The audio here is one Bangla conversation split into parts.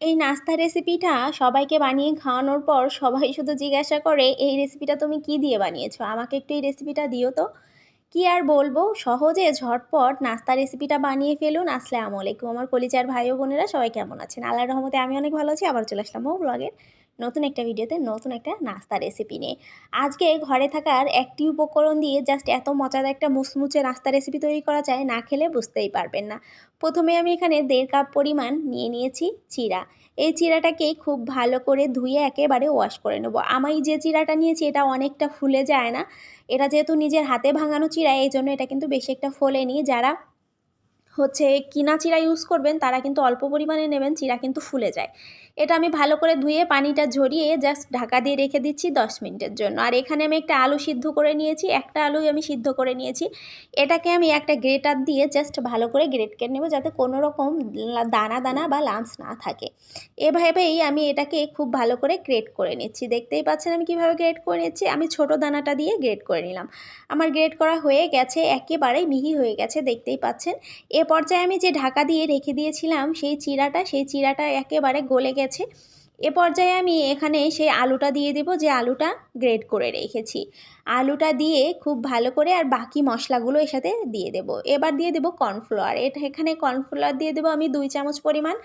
এই নাস্তা রেসিপিটা সবাইকে বানিয়ে খাওয়ানোর পর সবাই শুধু জিজ্ঞাসা করে, এই রেসিপিটা তুমি কি দিয়ে বানিয়েছো? আমাকে একটু এই রেসিপিটা দিও তো। কি আর বলব, সহজে ঝটপট নাস্তা রেসিপিটা বানিয়ে ফেলুন। আসসালামু আলাইকুম। আমার কলিজার ভাই ও বোনেরা সবাই কেমন আছেন? আল্লাহর রহমতে আমি অনেক ভালো আছি। আবার চলে আসলাম ও ব্লগের নতুন একটা ভিডিওতে নতুন একটা নাস্তা রেসিপি নিয়ে। আজকে ঘরে থাকার একটি উপকরণ দিয়ে জাস্ট এত মজাদার একটা মুচমুচে নাস্তা রেসিপি তৈরি করা যায় না খেলে বুঝতেই পারবেন না। প্রথমে আমি এখানে দেড় কাপ পরিমাণ নিয়ে নিয়েছি চিরা। এই চিরাটাকে খুব ভালো করে ধুয়ে একেবারে ওয়াশ করে নেব। আমি যে চিরাটা নিয়েছি এটা অনেকটা ফুলে যায় না। এটা যেহেতু নিজের হাতে ভাঙানো চিরা, এই জন্য এটা কিন্তু বেশি একটা ফোলেনি। যারা হচ্ছে কিনা চিরা ইউজ করবেন, তারা কিন্তু অল্প পরিমাণে নেবেন, চিরা কিন্তু ফুলে যায়। এটা আমি ভালো করে ধুয়ে পানিটা ঝরিয়ে জাস্ট ঢাকা দিয়ে রেখে দিচ্ছি দশ মিনিটের জন্য। আর এখানে আমি একটা আলু সিদ্ধ করে নিয়েছি, একটা আলুই আমি সিদ্ধ করে নিয়েছি। এটাকে আমি একটা গ্রেটার দিয়ে জাস্ট ভালো করে গ্রেট করে নেব যাতে কোনো রকম দানা দানা বা লামস না থাকে। এভাবেই আমি এটাকে খুব ভালো করে গ্রেট করে নিচ্ছি। দেখতেই পাচ্ছেন আমি কীভাবে গ্রেট করে নিচ্ছি? আমি ছোট দানাটা দিয়ে গ্রেট করে নিলাম। আমার গ্রেট করা হয়ে গেছে, একেবারেই মিহি হয়ে গেছে, দেখতেই পাচ্ছেন। এ পর্যায়ে আমি যে ঢাকা দিয়ে রেখে দিয়েছিলাম সেই চিরাটা সেই চিরাটা একেবারে গলে গেছে। এ পর্যায়ে আমি এখানে সেই আলুটা দিয়ে দেব, যে আলুটা গ্রেড করে রেখেছি। আলুটা দিয়ে খুব ভালো করে আর বাকি মশলাগুলো এর সাথে দিয়ে দেব। এবার দিয়ে দেব কর্নফ্লাওয়ার এটা এখানে কর্নফ্লাওয়ার দিয়ে দেবো আমি দুই চামচ পরিমাণ।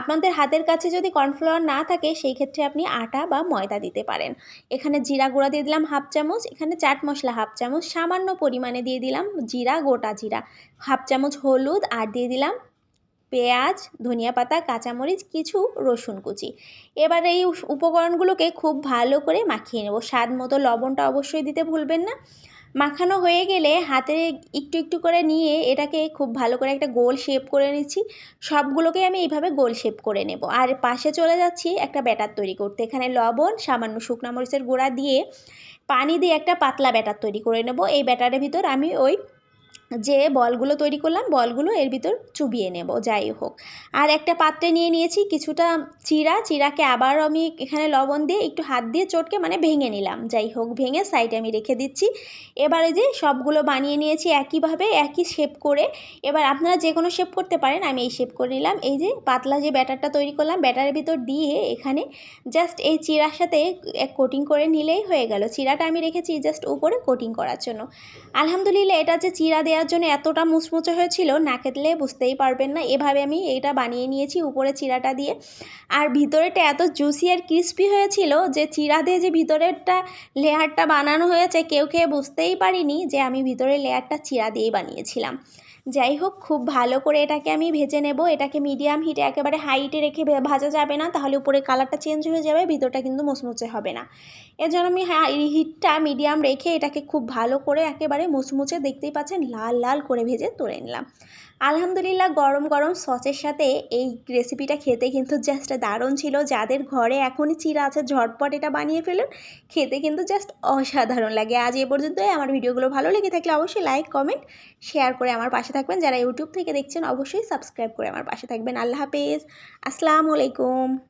আপনাদের হাতের কাছে যদি কর্নফ্লাওয়ার না থাকে, সেই ক্ষেত্রে আপনি আটা বা ময়দা দিতে পারেন। এখানে জিরা গুঁড়া দিয়ে দিলাম হাফ চামচ। এখানে চাট মশলা হাফ চামচ। সামান্য পরিমাণে দিয়ে দিলাম জিরা, গোটা জিরা। হাফ চামচ হলুদ আর দিয়ে দিলাম পেঁয়াজ, ধনিয়া পাতা, কাঁচামরিচ, কিছু রসুন কুচি। এবার এই উপকরণগুলোকে খুব ভালো করে মাখিয়ে নেব। স্বাদ মতো লবণটা অবশ্যই দিতে ভুলবেন না। মাখানো হয়ে গেলে হাতে একটু একটু করে নিয়ে এটাকে খুব ভালো করে একটা গোল শেপ করে নিচ্ছি। সবগুলোকে আমি এইভাবে গোল শেপ করে নেব। আর পাশে চলে যাচ্ছি একটা ব্যাটার তৈরি করতে। এখানে লবণ, সামান্য শুকনা মরিচের গুঁড়া দিয়ে পানি দিয়ে একটা পাতলা ব্যাটার তৈরি করে নেব। এই ব্যাটারের ভিতর আমি ওই যে বলগুলো তৈরি করলাম, বলগুলো এর ভিতর চুবিয়ে নেব, যাই হোক। আর একটা পাত্রে নিয়ে নিয়েছি কিছুটা চিরা, চিরাকে আবার আমি এখানে লবণ দিয়ে একটু হাত দিয়ে চটকে মানে ভেঙে নিলাম, যাই হোক, ভেঙে সাইডে আমি রেখে দিচ্ছি। এবারে যে সবগুলো বানিয়ে নিয়েছি একইভাবে, একই শেপ করে, এবার আপনারা যে কোনো শেপ করতে পারেন, আমি এই শেপ করে নিলাম। এই যে পাতলা যে ব্যাটারটা তৈরি করলাম, ব্যাটারের ভিতর দিয়ে এখানে জাস্ট এই চিরার সাথে এক কোটিং করে নিলেই হয়ে গেল। চিরাটা আমি রেখেছি জাস্ট উপরে কোটিং করার জন্য। আলহামদুলিল্লাহ, এটা যে চিরা দেওয়া দেওয়ার জন্য এতটা মুচমুচে হয়েছিল, না খেতলে বুঝতেই পারবেন না। এভাবে আমি এটা বানিয়ে নিয়েছি উপরে চিরাটা দিয়ে। আর ভিতরেটা এত জুসি আর ক্রিস্পি হয়েছিল যে চিরা দিয়ে যে ভিতরেরটা লেয়ারটা বানানো হয়েছে, কেউ খেয়ে বুঝতেই পারিনি যে আমি ভিতরের লেয়ারটা চিরা দিয়েই বানিয়েছিলাম। যাই হোক, খুব ভালো করে এটাকে আমি ভেজে নেব। এটাকে মিডিয়াম হিটে একেবারে হাইটে রেখে ভাজা যাবে না, তাহলে উপরে কালারটা চেঞ্জ হয়ে যাবে, ভিতরটা কিন্তু মুচমুচে হবে না। এর জন্য আমি হিটটা মিডিয়াম রেখে এটাকে খুব ভালো করে একেবারে মুচমুচে দেখতেই পাচ্ছেন, লাল লাল করে ভেজে তুলে নিলাম। আলহামদুলিল্লাহ, গরম গরম সসের সাথে এই রেসিপিটা খেতে কিন্তু জাস্ট দারুণ ছিল। যাদের ঘরে এখনই চিরা আছে, ঝটপট এটা বানিয়ে ফেলুন। খেতে কিন্তু জাস্ট অসাধারণ লাগে। আজ এ পর্যন্তই। আমার ভিডিওগুলো ভালো লেগে থাকলে অবশ্যই লাইক কমেন্ট শেয়ার করে আমার পাশে থাকবেন। যারা ইউটিউব থেকে দেখছেন, অবশ্যই সাবস্ক্রাইব করে আমার পাশে থাকবেন। আল্লাহ হাফেজ। আসসালামু আলাইকুম।